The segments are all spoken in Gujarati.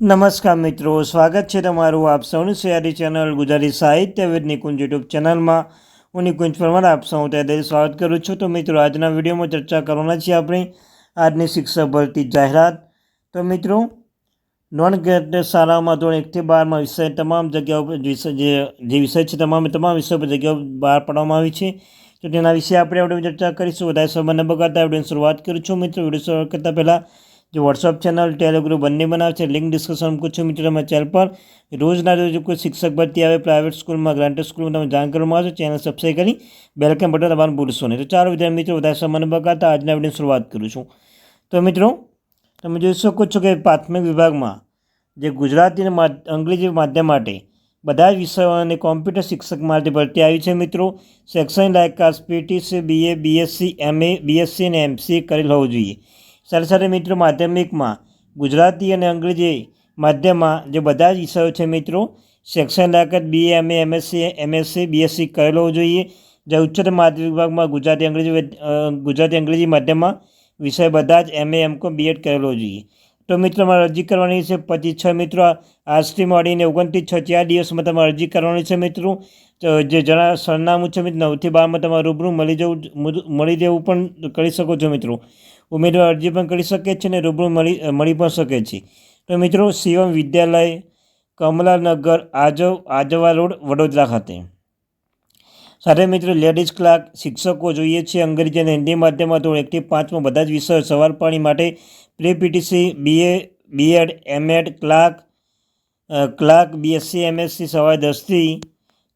નમસ્કાર મિત્રો, સ્વાગત છે તમારું આપ સૌની સયારી ચેનલ ગુજરાતી સાહિત્ય વિદ નિકુંજ યુટ્યુબ ચેનલમાં. હું નિકુંજ પરમાર, આપ સૌ ત્યારે સ્વાગત કરું છું. તો મિત્રો, આજના વિડીયોમાં ચર્ચા કરવાના છીએ આપણે આજની શિક્ષક ભરતી જાહેરાત. તો મિત્રો નોન ગ્રેડ શાળાઓમાં ધોરણ એકથી બારમાં વિષય તમામ જગ્યાઓ પર વિષય જે જે વિષય છે તમામ તમામ વિષયો પર જગ્યાઓ બહાર પાડવામાં આવી છે. તો તેના વિશે આપણે આપણે ચર્ચા કરીશું. વધારે ન બગાડતા, વિડીયોની શરૂઆત કરું છું મિત્રો, વીડિયો શરૂઆત કરતાં પહેલાં જે વોટ્સઅપ ચેનલ ટેલિગ્રુપ બંને બનાવે છે. લિંક ડિસ્કશન મૂકું મિત્રોમાં ચેનલ પર. રોજના રોજ કોઈ શિક્ષક ભરતી આવે પ્રાઇવેટ સ્કૂલમાં ગ્રાન્ટેડ સ્કૂલમાં તમે જાણ કરવામાં આવશે. ચેનલ સબસ્ક્રાઈબ કરી બેલકમ બટન દબાવવાનું ભૂલશો નહીં. તો ચાલો વિદ્યાર્થી મિત્રો, વધારે સમય ન બગાડતા આજના વીડિયો શરૂઆત કરું છું. તો મિત્રો, તમે જોઈ શકો છો કે પ્રાથમિક વિભાગમાં જે ગુજરાતી અંગ્રેજી માધ્યમ માટે બધા જ વિષયો અને કોમ્પ્યુટર શિક્ષક માટે ભરતી આવી છે મિત્રો. શૈક્ષણિક લાયકાત PTC BA BSc MA BSc અને એમસી કરેલ હોવું જોઈએ. સાથે મિત્રો માધ્યમિકમાં ગુજરાતી અને અંગ્રેજી માધ્યમમાં જે બધા જ વિષયો છે મિત્રો, શૈક્ષણિક લાયકાત BA MA MSc MSc BSc કરેલો હોવો જોઈએ. જે ઉચ્ચતર માધ્યમિક વિભાગમાં ગુજરાતી અંગ્રેજી ગુજરાતી અંગ્રેજી માધ્યમમાં વિષય બધા જ એમએ એમકોમ બીએડ કરેલો જોઈએ. તો મિત્રો તમારે અરજી કરવાની છે. પચીસ છ મિત્રો આજથી મળીને ઓગણત્રીસ છ ચાર દિવસમાં તમારે અરજી કરવાની છે મિત્રો. તો જે જણા સરનામું છે મિત્રો, નવથી બારમાં તમારે રૂબરૂ મળી જવું મળી જવું પણ કરી શકો છો મિત્રો. ઉમેદવાર અરજી પણ કરી શકે છે અને રૂબરૂ મળી મળી પણ શકે છે. તો મિત્રો, શિવમ વિદ્યાલય, કમલાનગર, આજવ, આજવા રોડ, વડોદરા ખાતે. સાથે મિત્રો લેડીઝ ક્લાર્ક શિક્ષકો જોઈએ છે. અંગ્રેજી અને હિન્દી માધ્યમમાં ધોરણ એકથી પાંચમાં બધા જ વિષયો સવાર પાણી માટે pre PTC BA BEd MEd clerk clerk BSc MSc સવારે દસથી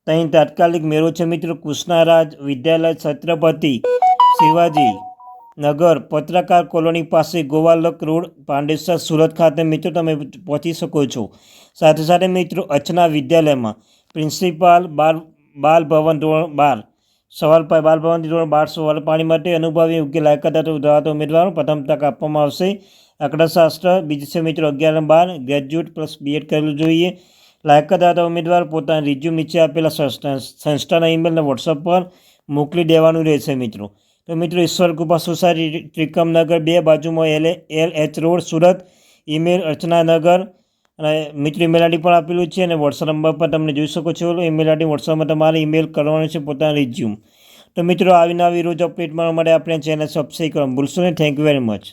ત્યાં તાત્કાલિક મેળો છે મિત્રો. કૃષ્ણારાજ વિદ્યાલય છત્રપતિ શિવાજી નગર પત્રકાર કોલોની પાસે ગોવાલક રોડ, પાંડેસર, સુરત ખાતે મિત્રો તમે પહોંચી શકો છો. સાથે સાથે મિત્રો અચના વિદ્યાલયમાં પ્રિન્સિપાલ બાલ બાલ ભવન ધોરણ બાર સવાલ પાય બાલભવનથી ધોરણ બાર સવાલ પાણી માટે અનુભવી યોગ્ય લાયકાત ધરાવતા ઉમેદવારો પ્રથમ તક આપવામાં આવશે. આંકડાશાસ્ત્ર, બીજી છે મિત્રો અગિયાર બાર, ગ્રેજ્યુએટ પ્લસ બીએડ કરેલું જોઈએ. લાયકાત ધરાવતા ઉમેદવાર પોતાના રિઝ્યુમ નીચે આપેલા સંસ્થા, સંસ્થાના ઈમેલને વોટ્સઅપ પર મોકલી દેવાનું રહેશે મિત્રો. તો મિત્રો ઈશ્વર કૃપા સોસાયટી ત્રિકમનગર બે બાજુમાં L L H road Surat. Email Archananagar અને મિત્ર ઈમેલ આઈડી પણ આપેલું છે અને વોટ્સઅપ નંબર પર તમને જોઈ શકો છો. ઈમેલ આઈડી વોટ્સઅપમાં તમારે ઈમેલ કરવાનું છે, પોતાના રિઝ્યુમ તો મિત્રો આવીને આવી રોજ અપડેટ મળવા માટે આપણે ચેનલ સબસ્ક્રાઈબ કરવાનું ભૂલશો નહીં. Thank you very much